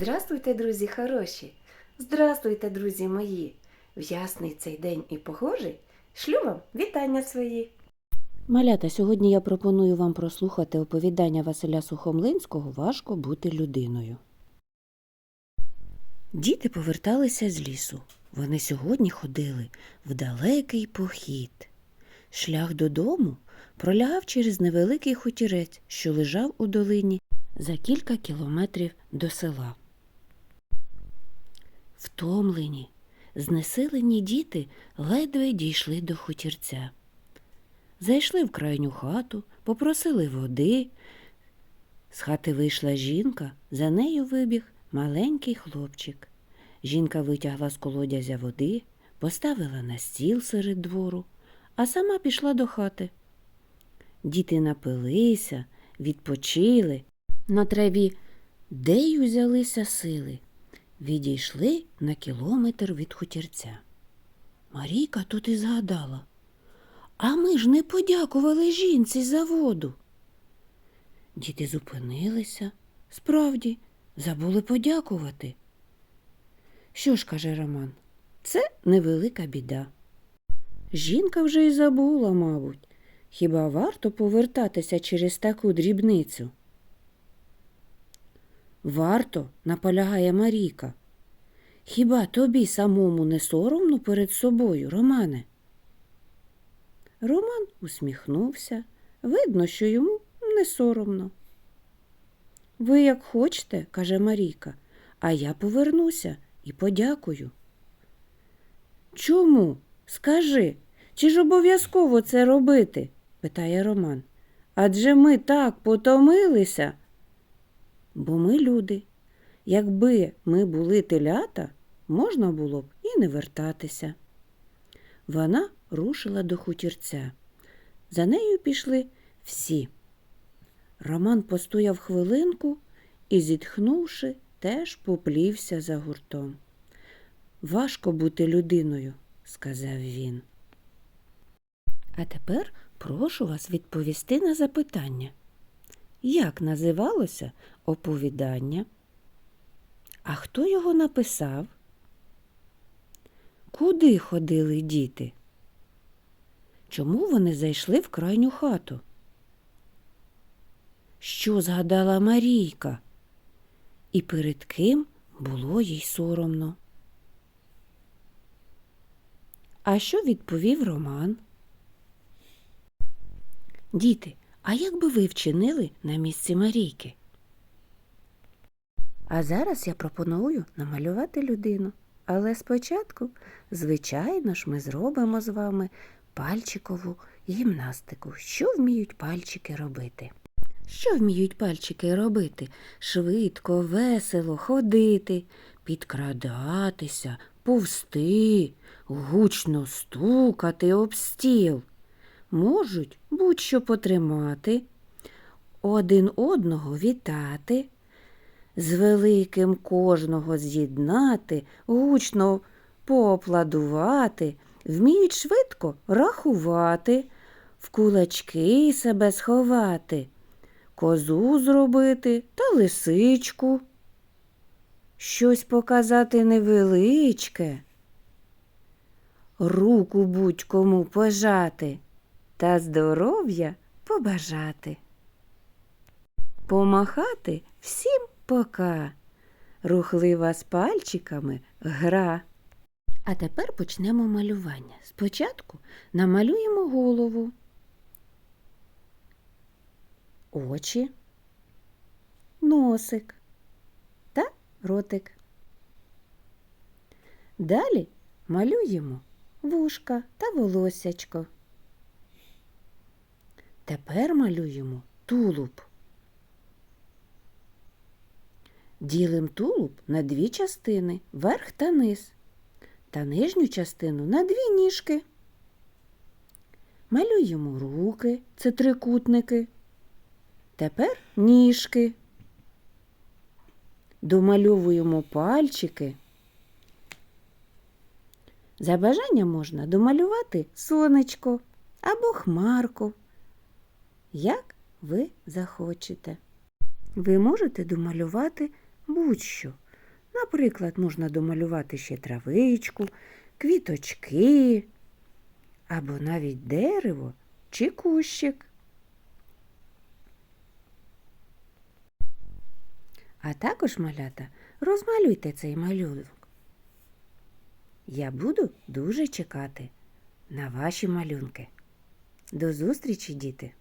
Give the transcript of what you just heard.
Здравствуйте, друзі хороші! Здравствуйте, друзі мої! В ясний цей день і погожий шлю вам вітання свої. Малята, сьогодні я пропоную вам прослухати оповідання Василя Сухомлинського Важко бути людиною. Діти поверталися з лісу. Вони сьогодні ходили в далекий похід. Шлях додому пролягав через невеликий хутірець, що лежав у долині за кілька кілометрів до села. Втомлені, знесилені діти ледве дійшли до хутірця. Зайшли в крайню хату, попросили води. З хати вийшла жінка, за нею вибіг маленький хлопчик. Жінка витягла з колодязя води, поставила на стіл серед двору, а сама пішла до хати. Діти напилися, відпочили. На траві де й узялися сили. Відійшли на кілометр від хутірця. Марійка тут і згадала. А ми ж не подякували жінці за воду. Діти зупинилися. Справді, забули подякувати. Що ж, каже Роман, це невелика біда. Жінка вже й забула, мабуть. Хіба варто повертатися через таку дрібницю? Варто, наполягає Марійка. Хіба тобі самому не соромно перед собою, Романе? Роман усміхнувся. Видно, що йому не соромно. Ви як хочете, каже Марійка, а я повернуся і подякую. Чому? Скажи, чи ж обов'язково це робити? питає Роман. Адже ми так потомилися. Бо ми люди. Якби ми були телята, можна було б і не вертатися. Вона рушила до хутірця. За нею пішли всі. Роман постояв хвилинку і, зітхнувши, теж поплівся за гуртом. Важко бути людиною, сказав він. А тепер прошу вас відповісти на запитання. Як називалося оповідання? А хто його написав? Куди ходили діти? Чому вони зайшли в крайню хату? Що згадала Марійка? І перед ким було їй соромно? А що відповів Роман? Діти, а як би ви вчинили на місці Марійки? А зараз я пропоную намалювати людину. Але спочатку, звичайно ж, ми зробимо з вами пальчикову гімнастику. Що вміють пальчики робити? Що вміють пальчики робити? Швидко, весело ходити, підкрадатися, повсти, гучно стукати об стіл. Можуть будь-що потримати, один одного вітати, з великим кожного з'єднати, гучно поаплодувати, вміють швидко рахувати, в кулачки себе сховати, козу зробити та лисичку. Щось показати невеличке, руку будь-кому пожати та здоров'я побажати. Помахати всім пока, рухлива з пальчиками гра. А тепер почнемо малювання. Спочатку намалюємо голову, очі, носик та ротик. Далі малюємо вушка та волосячко. Тепер малюємо тулуб. Ділим тулуб на дві частини верх та низ, та нижню частину на дві ніжки. Малюємо руки, це трикутники. Тепер ніжки. Домальовуємо пальчики. За бажанням можна домалювати сонечко або хмарку, як ви захочете. Ви можете домалювати будь-що. Наприклад, можна домалювати ще травичку, квіточки або навіть дерево чи кущик. А також, малята, розмалюйте цей малюнок. Я буду дуже чекати на ваші малюнки. До зустрічі, діти!